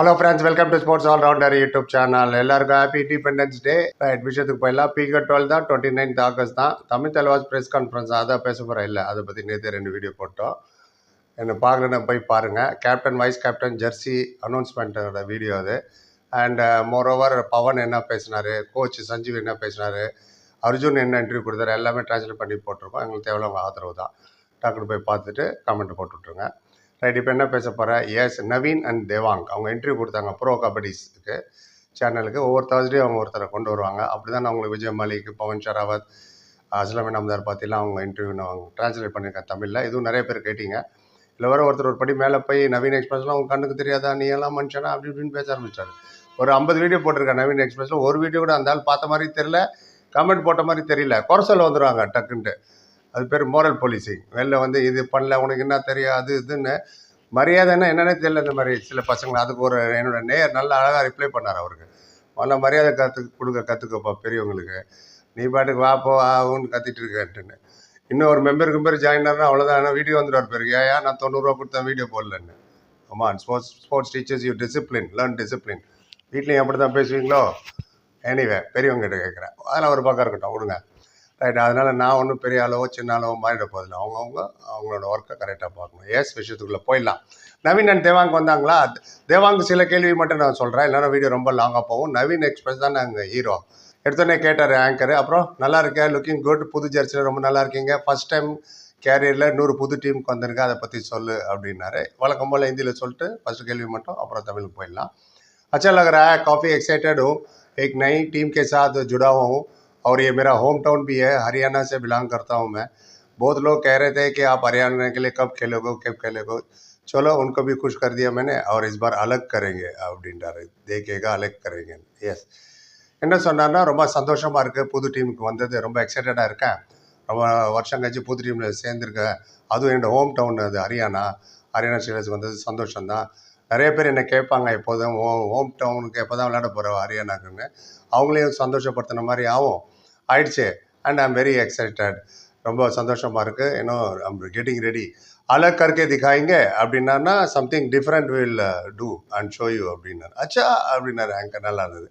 Hello friends welcome to sports all rounder YouTube channel எல்லாருக்கும் happy independence day right விஷயத்துக்கு போயிடலாம். பீகர் twelve தான் டுவெண்ட்டி நைன்த் ஆகஸ்ட் தான். தமிழ் தலைவாஸ் ப்ரெஸ் கான்ஃபரன்ஸ் அதான் பேச போகிறேன் இல்லை அதை பற்றி நேற்று ரெண்டு வீடியோ போட்டோம். என்னை பார்க்கலன்னா போய் பாருங்கள் கேப்டன் வைஸ் கேப்டன் ஜெர்சி அனௌன்ஸ்மெண்ட்டோட வீடியோ அது. அண்ட் மோரோவர் uh, பவன் என்ன பேசினார்? கோச் சஞ்சீவ் என்ன பேசினார்? அர்ஜுன் என்ன இன்டர்வியூ கொடுத்தாரு? எல்லாமே ட்ரான்ஸ்லேட் பண்ணி போட்டிருக்கோம். எங்களுக்கு தேவையான ஆதரவு தான். டக்குனு போய் பார்த்துட்டு கமெண்ட் போட்டு விட்ருங்க ரைட் இப்போ என்ன பேச போகிறேன் எஸ் நவீன் அண்ட் தேவாங் அவங்க இன்டர்வியூ கொடுத்தாங்க ப்ரோ கபடிஸ்க்கு சேனலுக்கு ஒவ்வொரு தேர்ஸ்டே அவங்க ஒருத்தரை கொண்டு வருவாங்க. அப்படி தான் அவங்களுக்கு விஜய் மலிக் பவன் ஷராவத் அஸ்லாமின் அம்தார் பார்த்திலாம் அவங்க இன்டர்வியூ நான் ட்ரான்ஸ்லேட் பண்ணியிருக்கேன் தமிழில். இதுவும் நிறைய பேர் கேட்டீங்க. இல்லை வர ஒருத்தர் ஒரு படி மேலே போய் நவீன் எக்ஸ்பிரஸ்லாம் அவங்க கண்ணுக்கு தெரியாதா? நீ எல்லாம் மனுஷனா? அப்படி இப்படின்னு பேச ஆரம்பிச்சாரு. ஒரு ஐம்பது வீடியோ போட்டிருக்கேன் நவீன் எக்ஸ்பிரஸில் ஒரு வீடியோ கூட அந்த ஆள் பார்த்த மாதிரி தெரியல கமெண்ட் போட்ட மாதிரி தெரியல. குறை சொல்ல வந்துடுவாங்க டக்குன்ட்டு. அது பேர் மோரல் போலீஸிங் வெளில வந்து இது பண்ணல உனக்கு என்ன தெரியும் அது இதுன்னு மரியாதைன்னா என்னன்னே தெரியல இந்த மாதிரி சில பசங்க அதுக்கு ஒரு என்னோட நேர் நல்லா அழகாக ரிப்ளை பண்ணார் அவருக்கு. நல்லா மரியாதை கற்று கொடுக்க கற்றுக்கப்பா பெரியவங்களுக்கு. நீ பாட்டுக்கு வா போ ஆகுன்னு கத்திட்டு இருக்கேன்ட்டுன்னு இன்னும் ஒரு மெம்பர் கிம்பர் ஜாயின் ஆனால் அவ்வளோதான் வீடியோ வந்துடுவார் பேருக்கு ஏயா நான் தொண்ணூறுரூவா கொடுத்தேன் வீடியோ போடலன்னு? ஆமாம் sports sports teachers you discipline learn discipline வீட்லேயும் அப்படி தான் பேசுவீங்களோ? எனிவே பெரியவங்க கிட்ட கேட்குறேன் அதெல்லாம் ஒரு பக்கம் இருக்கட்டும் விடுங்க. ரைட் அதனால் நான் ஒன்றும் பெரிய அளவோ சின்ன அளவோ மாறிட போதில்லை அவங்கவுங்க அவங்களோட ஒர்க்கை கரெக்டாக பார்க்கணும் எஸ் விஷயத்துக்குள்ளே போயிடலாம் நவீன் அண்ட் தேவாங் வந்தாங்களா தேவாங்கு சில கேள்வி மட்டும் நான் சொல்கிறேன் இல்லைன்னா வீடியோ ரொம்ப லாங்காக போகும் நவீன் எக்ஸ்பிரஸ் தான் நாங்கள் ஹீரோ எடுத்தோடனே கேட்டார் ஆங்கர் அப்புறம் நல்லா இருக்கேன் லுக்கிங் குட் புது ஜெர்சியில் ரொம்ப நல்லா இருக்கீங்க ஃபஸ்ட் டைம் கேரியரில் நூறு புது டீமுக்கு வந்திருக்கேன் அதை பற்றி சொல்லு அப்படின்னாரு வழக்கம் போல் ஹிந்தியில் சொல்லிட்டு ஃபஸ்ட்டு கேள்வி மட்டும் அப்புறம் தமிழுக்கு போயிடலாம் अच्छा लग रहा है काफ़ी एक्साइटेड हूँ एक नई टीम के साथ जुड़ा हुआ हूँ और ये मेरा होम टाउन भी है हरियाणा से बिलॉन्ग करता हूँ मैं बहुत लोग कह रहे थे कि आप हरियाणा के लिए कब खेलोगे कब खेलोगे चलो उनको भी खुश कर दिया मैंने और इस बार अलग करेंगे आप डिंडा देखिएगा अलग करेंगे यस என்ன சொன்னார்னா ரொம்ப சந்தோஷமாக இருக்குது புது டீமுக்கு வந்தது ரொம்ப எக்ஸைட்டடாக இருக்கேன் ரொம்ப வருஷம் கழிச்சு புது டீமில் சேர்ந்துருக்கேன் அதுவும் என்னோடய ஹோம் டவுன் அது ஹரியானா ஹரியானா ஸ்டேட்ஸ் வந்தது சந்தோஷம்தான் நிறைய பேர் என்னை கேட்பாங்க எப்போதும் ஓ ஹோம் டவுனுக்கு எப்போ தான் விளையாட போகிறோம் ஹரியானாக்குன்னு அவங்களையும் சந்தோஷப்படுத்தின மாதிரி ஆகும் ஆயிடுச்சு. அண்ட் ஐம் வெரி எக்ஸைட்டட் ரொம்ப சந்தோஷமாக இருக்குது இன்னும் ஐம் கெட்டிங் ரெடி அலக் கற்கே திகாயிங்க அப்படின்னா something different will do uh, and show you அப்படின்னாரு. அச்சா அப்படின்னாரு ஆங்கர் நல்லா இருந்தது.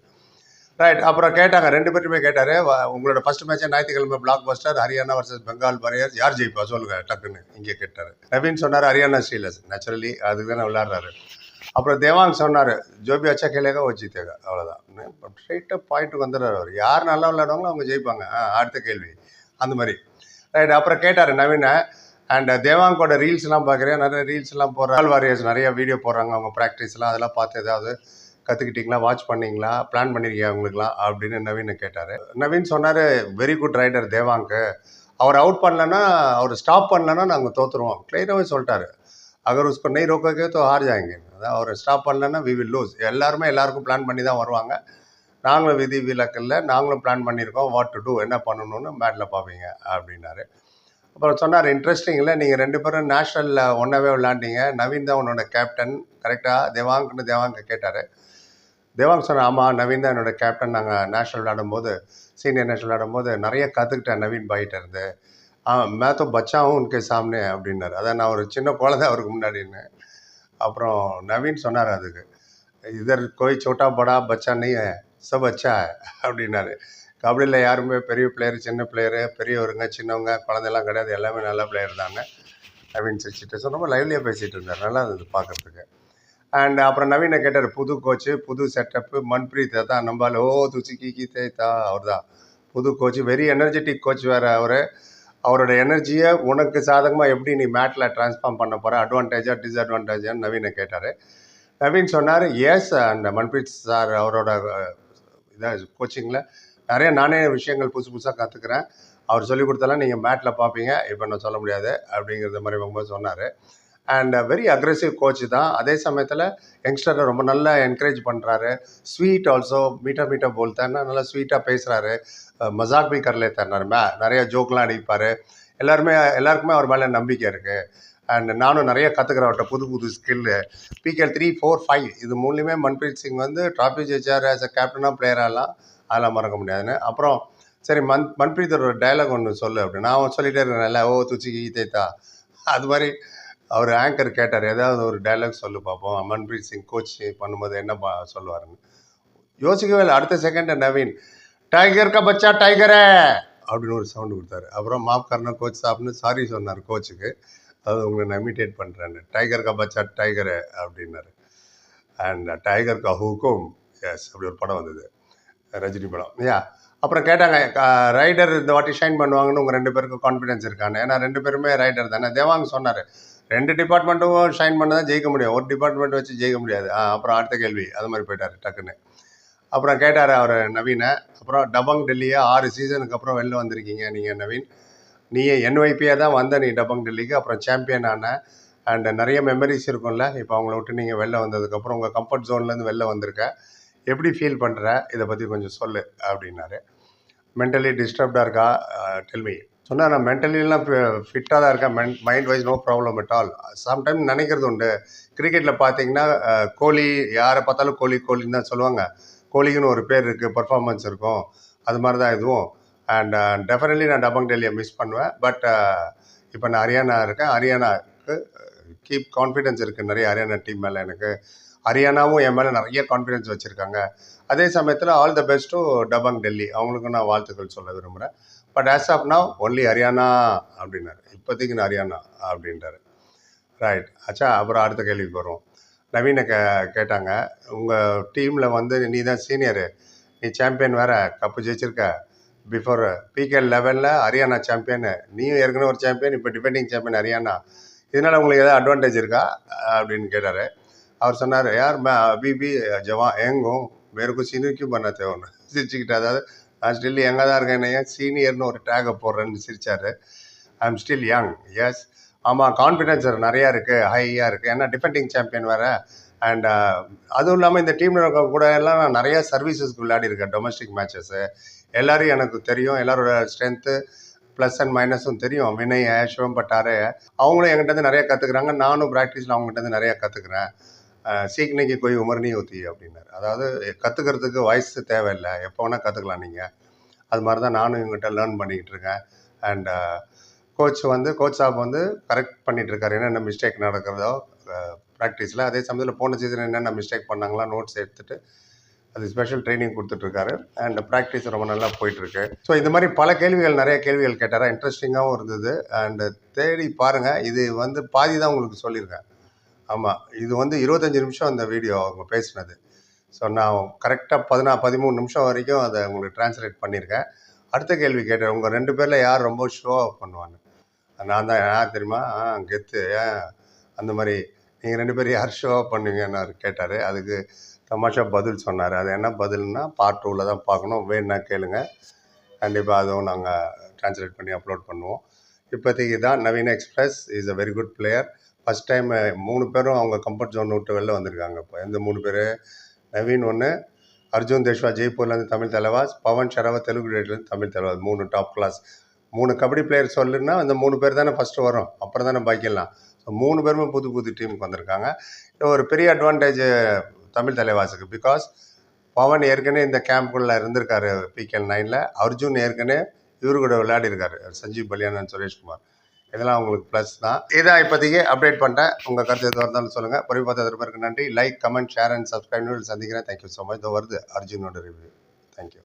ரைட் அப்புறம் கேட்டாங்க. ரெண்டு பேருமே கேட்டார். உங்களோட ஃபர்ஸ்ட் மேட்சே ஞாயிற்றுக்கிழமை block Haryana versus Bengal warriors யார் ஜெயிப்பா? சொல்லுங்க. டக்குன்னு இங்கே கேட்டார். ரவின்னு சொன்னார் ஹரியானா ஸ்டீலர்ஸ் நேச்சுரலி அதுக்கு தானே விளையாடுறாரு. அப்புறம் தேவாங் சொன்னார் ஜோபி அச்சா கேலேகா ஓ ஜீத்தேகா அவ்வளோதான் ஸ்ட்ரைட்டாக பாயிண்ட்டுக்கு வந்துடுறாரு அவர். யார் நல்லா விளையாடுவாங்களோ அவங்க ஜெயிப்பாங்க. ஆ, அடுத்த கேள்வி. அந்த மாதிரி. ரைட் அப்புறம் கேட்டார் நவீனை அண்ட் தேவாங்கோட ரீல்ஸ்லாம் பார்க்குறேன் நிறைய ரீல்ஸ்லாம் போடுற வாரியர்ஸ் நிறைய வீடியோ போடுறாங்க. அவங்க ப்ராக்டிஸ்லாம் அதெல்லாம் பார்த்து ஏதாவது கற்றுக்கிட்டீங்களா வாட்ச் பண்ணீங்களா? பிளான் பண்ணியிருக்கீங்க அவங்களுக்குலாம் அப்படின்னு நவீனை கேட்டார். நவீன் சொன்னார் வெரி குட் ரைடர் தேவாங்க்கு அவர் அவுட் பண்ணலன்னா அவர் ஸ்டாப் பண்ணலன்னா நாங்கள் தோற்றுருவோம் கிளியராகவே சொல்லிட்டாரு. அகர் உஸ்கோ நெய் ரோக்கே தோ ஹார் ஜாயங்க. அதாவது அவர் ஸ்டாப் பண்ணலன்னா வி வில் லூஸ் எல்லாருமே எல்லாருக்கும் பிளான் பண்ணி தான் வருவாங்க. நாங்களும் விதி விலக்கில் நாங்களும் பிளான் பண்ணியிருக்கோம். வாட் டு டூ என்ன பண்ணணும்னு மேட்டில் பார்ப்பீங்க அப்படின்னாரு. அப்புறம் சொன்னார் இன்ட்ரெஸ்டிங்கில் நீங்கள் ரெண்டு பேரும் நேஷ்னலில் ஒன்றாவே விளாண்டீங்க நவீன் தான் உன்னோட கேப்டன் கரெக்டாக தேவாங்க்னு தேவாங்க கேட்டார். தேவாங்க சொன்ன ஆமாம் நவீன் தான் என்னோட கேப்டன் நாங்கள் நேஷ்னல் விளாடும்போது சீனியர் நேஷ்னல் விளாடும்போது நிறைய கற்றுக்கிட்டேன் நவீன் பாயிட்ட இருந்து. ஆ மே பச்சாவும் உனக்கு சாமனே அப்படின்னாரு. அதான் நான் ஒரு சின்ன குழந்தை அவருக்கு முன்னாடின்னு அப்புறம் நவீன் சொன்னார் அதுக்கு இதர் கோய் சோட்டா படா பச்சா நீ சப் அச்சா? அப்படின்னாரு. கபடியில் யாருமே பெரிய பிளேயர் சின்ன பிளேயரு பெரியவருங்க சின்னவங்க குழந்தைலாம் கிடையாது. எல்லாமே நல்ல பிளேயர் தாங்க நவீன் சிரிச்சிட்டு ஸோ ரொம்ப லைவ்லியாக பேசிகிட்டு இருந்தார். நல்லா இருந்தது பார்க்குறதுக்கு அண்ட் அப்புறம் நவீனை கேட்டார் புது கோச்சு புது செட்டப்பு மன்பிரீத் தான் நம்பால் ஓ துச்சி கி தேத்தா அவர் தான் புது கோச்சு வெரி எனர்ஜெட்டிக் கோச் வேறு அவர். அவரோட எனர்ஜியை உனக்கு சாதகமாக எப்படி நீ மேட்டில் ட்ரான்ஸ்ஃபார்ம் பண்ண போகிற அட்வான்டேஜா டிஸ்அட்வான்டேஜான்னு நவீனை கேட்டார். நவீன் சொன்னார் எஸ் அண்ட் மன்பிரீத் சார் அவரோட இதாக கோச்சிங்கில் நிறைய நானே விஷயங்கள் புதுசு புதுசாக கற்றுக்குறேன் அவர் சொல்லிக் கொடுத்தாலும் நீங்கள் மேட்டில் பார்ப்பீங்க. இப்போ நான் சொல்ல முடியாது அப்படிங்கிறத மாதிரி ரொம்ப சொன்னார். அண்ட் வெரி அக்ரெசிவ் கோச் தான். அதே சமயத்தில் யங்ஸ்டரை ரொம்ப நல்லா என்கரேஜ் பண்ணுறாரு ஸ்வீட் ஆல்சோ மீட்டா மீட்டா போல் போல்தான்னா நல்லா ஸ்வீட்டாக பேசுகிறாரு மசாக் பி கர்லே தர்னார் மே நிறைய ஜோக்லாம் அடிப்பார். எல்லாருமே எல்லாருக்குமே அவர் மேலே நம்பிக்கை இருக்குது அண்ட் நானும் நிறைய கற்றுக்குறேன் அவர்கிட்ட புது புது skill PKL three four five இது மூணுலேயுமே மன்பிரீத் சிங் வந்து ட்ராஃபி ஜெயிச்சார் ஆஸ் அ கேப்டனாக பிளேயராகலாம் அதெல்லாம் மறக்க முடியாதுன்னு. அப்புறம் சரி மன் மன்பிரீத் ஒரு டைலாக் ஒன்று சொல்லு அப்படின்னு. நான் அவன் சொல்லிட்டே இருக்கேன் ஓ துச்சி தேத்தா. அது மாதிரி அவர் ஆங்கர் கேட்டார். ஏதாவது ஒரு டைலாக் சொல்லு பார்ப்போம் மன்பிரீத் சிங் கோச் பண்ணும்போது என்ன பா சொல்லுவாருன்னு. யோசிக்கவே இல்லை. அடுத்த செகண்ட் நவீன் டைகர் கா பச்சா டைகரே அப்படின்னு ஒரு சவுண்டு கொடுத்தாரு. அப்புறம் மாப் கர்னா கோச் சாப்னு சாரி சொன்னார் கோச்சுக்கு அது உங்களை நான் இமிட்டேட் பண்ணுறேன்னு டைகர் கா பச்சா டைகரே அப்படின்னாரு. அண்ட் டைகர் கா ஹூக்கும் எஸ் அப்படி ஒரு படம் வந்தது. ரஜினி படம். யா அப்புறம் கேட்டாங்க ரைடர் இந்த வாட்டி ஷைன் பண்ணுவாங்கன்னு உங்கள் ரெண்டு பேருக்கும் கான்ஃபிடன்ஸ் இருக்கானு ஏன்னா ரெண்டு பேருமே ரைடர் தானே. தேவாங்க சொன்னார் ரெண்டு டிபார்ட்மெண்ட்டும் ஷைன் பண்ண தான் ஜெயிக்க முடியும். ஒரு டிபார்ட்மெண்ட் வச்சு ஜெயிக்க முடியாது. அப்புறம் அடுத்த கேள்வி. அது மாதிரி போயிட்டார் டக்குன்னு. அப்புறம் கேட்டார் அவர் நவீனை. அப்புறம் டபங் டெல்லியை ஆறு சீசனுக்கு அப்புறம் வெளில வந்திருக்கீங்க நீங்கள் நவீன். நீ என்ஒய்பியாக தான் வந்த நீ டபங் டெல்லிக்கு. அப்புறம் சாம்பியன் ஆன அண்ட் நிறைய மெமரிஸ் இருக்கும்ல. இப்போ அவங்கள விட்டு நீங்கள் வெளில வந்ததுக்கப்புறம் உங்கள் கம்ஃபர்ட் ஜோன்லேருந்து வெளில வந்திருக்க. எப்படி ஃபீல் பண்ணுற இதை பற்றி கொஞ்சம் சொல்லு அப்படின்னாரு. மென்டலி டிஸ்டர்ப்டாக இருக்கா? டெல்மி சொன்னால் நான் மென்டலிலாம் ஃபிட்டாக தான் இருக்கேன். Men mind wise no problem at all sometime நினைக்கிறது உண்டு. கிரிக்கெட்டில் பார்த்தீங்கன்னா கோலி யாரை பார்த்தாலும் கோலி கோலின்னு தான் சொல்லுவாங்க. கோலிக்குன்னு ஒரு பேர் இருக்குது பர்ஃபார்மன்ஸ் இருக்கும். அது மாதிரி தான் இதுவும். அண்ட் டெஃபினெட்லி நான் டபங் டெல்லியை மிஸ் பண்ணுவேன். பட் இப்போ நான் ஹரியானா இருக்கேன். ஹரியானாவுக்கு கீப் கான்ஃபிடென்ஸ் இருக்குது நிறைய ஹரியானா டீம் மேலே எனக்கு. ஹரியானாவும் என் மேலே நிறைய கான்ஃபிடென்ஸ் வச்சுருக்காங்க. அதே சமயத்தில் all the best to Dabang Delhi அவங்களுக்கும் நான் வாழ்த்துக்கள் சொல்ல விரும்புகிறேன் but as of now only Haryana அப்படின்னாரு. இப்போதைக்கு நான் ஹரியானா அப்படின்றாரு. ரைட் அச்சா அப்புறம் அடுத்த கேள்விக்கு வருவோம் நவீனை கே கேட்டாங்க. உங்கள் டீமில் வந்து நீ தான் சீனியரு நீ சாம்பியன் வேற கப்பு ஜெயிச்சிருக்க. பிஃபோர் பிகே லெவலில் ஹரியானா சாம்பியனு நீயும் ஏற்கனவே ஒரு சாம்பியன் இப்போ டிபெண்டிங் சாம்பியன் ஹரியானா இதனால் உங்களுக்கு எதாவது அட்வான்டேஜ் இருக்கா? அப்படின்னு கேட்டார். அவர் சொன்னார் யார் மே அபி பி எங்கும் ஏங்கும். மேற்கு சீனியர் கியூ பண்ண தேவைன்னு சிரிச்சுக்கிட்டு அதாவது நான் ஸ்டில் எங்கே தான் இருக்கேன் ஏன் சீனியர்னு ஒரு டேகை போடுறேன்னு சிரிச்சார். I am still young yes ஆமாம் கான்ஃபிடென்ஸ் நிறையா இருக்குது ஹையாக இருக்குது ஏன்னா டிஃபெண்டிங் சாம்பியன் வேறு. அண்ட் அதுவும் இல்லாமல் இந்த டீமில் கூட எல்லாம் நான் நிறைய சர்வீசஸ்க்கு விளையாடி இருக்கேன் டொமஸ்டிக் மேட்சஸ்ஸு எல்லோரும் எனக்கு தெரியும் எல்லாரோட ஸ்ட்ரென்த்து ப்ளஸ் அண்ட் மைனஸும் தெரியும். வினய் சிவம் பட்டாரு அவங்களும் என்கிட்ட நிறைய கற்றுக்குறாங்க நானும் ப்ராக்டிஸில் அவங்ககிட்ட நிறையா கற்றுக்குறேன் சீக்கினிக்கு போய் உமர்னி ஊற்றி அப்படின்னாரு. அதாவது கற்றுக்கிறதுக்கு வயசு தேவையில்லை. எப்போ வேணால் கற்றுக்கலாம் நீங்கள் அது மாதிரி தான் நானும் இவங்ககிட்ட லேர்ன் பண்ணிக்கிட்டு இருக்கேன். அண்ட் கோச் வந்து கோச் சாப் வந்து கரெக்ட் பண்ணிட்டு இருக்காரு. என்னென்ன மிஸ்டேக் நடக்கிறதோ ப்ராக்டிஸில் அதே சமயத்தில் போன சீசன் என்னென்ன மிஸ்டேக் பண்ணாங்களா நோட்ஸ் எடுத்துட்டு அது ஸ்பெஷல் ட்ரைனிங் கொடுத்துட்ருக்காரு அண்ட் ப்ராக்டிஸ் ரொம்ப நல்லா போயிட்டுருக்கு ஸோ இந்த மாதிரி பல கேள்விகள் நிறைய கேள்விகள் கேட்டாரா. இன்ட்ரெஸ்டிங்காகவும் இருந்தது. அண்டு தேடி பாருங்கள் இது வந்து பாதி தான் உங்களுக்கு சொல்லியிருக்கேன். ஆமாம் இது வந்து இருபத்தஞ்சி நிமிஷம் அந்த வீடியோ அவங்க பேசினது. ஸோ நான் கரெக்டாக பதினா பதிமூணு நிமிஷம் வரைக்கும் அதை உங்களுக்கு ட்ரான்ஸ்லேட் பண்ணியிருக்கேன். அடுத்த கேள்வி கேட்டேன். உங்கள் ரெண்டு பேரில் யார் ரொம்ப ஷோ பண்ணுவாங்க? நான் தான் யார் தெரியுமா? ஆ கெத்து ஏன் அந்த மாதிரி. நீங்கள் ரெண்டு பேரும் யார் ஷோ பண்ணுவீங்கன்னு அவர் கேட்டார். அதுக்கு தமாஷா பதில் சொன்னார். அது என்ன பதில்னா பார்ட் டூவில் தான் பார்க்கணும். வேணுன்னா கேளுங்க. கண்டிப்பாக அதுவும் நாங்கள் ட்ரான்ஸ்லேட் பண்ணி அப்லோட் பண்ணுவோம். இப்போதைக்கு தான் Naveen express is a very good player first time மூணு பேரும் அவங்க கம்ஃபர்ட் ஜோன் விட்டு வெளில வந்திருக்காங்க. இப்போ எந்த மூணு பேர் நவீன் ஒன்று அர்ஜுன் தேஷ்வா ஜெய்ப்பூர்லேருந்து தமிழ் தலைவாஸ் பவன் ஷரவா தெலுங்கு டேட்லேருந்து தமிழ் தலைவாஸ் மூணு டாப் கிளாஸ் மூணு கபடி பிளேயர் சொல்லுன்னா அந்த மூணு பேர் தானே ஃபஸ்ட்டு வரும். அப்புறம் தானே பாக்கியெல்லாம் ஸோ மூணு பேருமே புது புது டீமுக்கு வந்திருக்காங்க. இது ஒரு பெரிய அட்வான்டேஜ் தமிழ் தலைவாஸுக்கு பிகாஸ் பவன் ஏற்கனவே இந்த கேம்ப்குள்ளே இருந்திருக்காரு பிகேஎல் நைனில் அர்ஜுன் ஏற்கனவே இவரு கூட விளையாடி இருக்காரு சஞ்சீவ் பலியானன் சுரேஷ்குமார். இதெல்லாம் உங்களுக்கு ப்ளஸ் தான். இதான் இப்போதைக்கு அப்டேட் பண்ணிட்டேன். உங்கள் கருத்து எதுவாக இருந்தாலும் சொல்லுங்கள் பொறி பார்த்ததற்கு நன்றி. Like comment share and subscribe சந்திக்கிறேன். தேங்க்யூ ஸோ மச் இதோ வருது. அர்ஜுனோட ரிவ்யூ தேங்க்யூ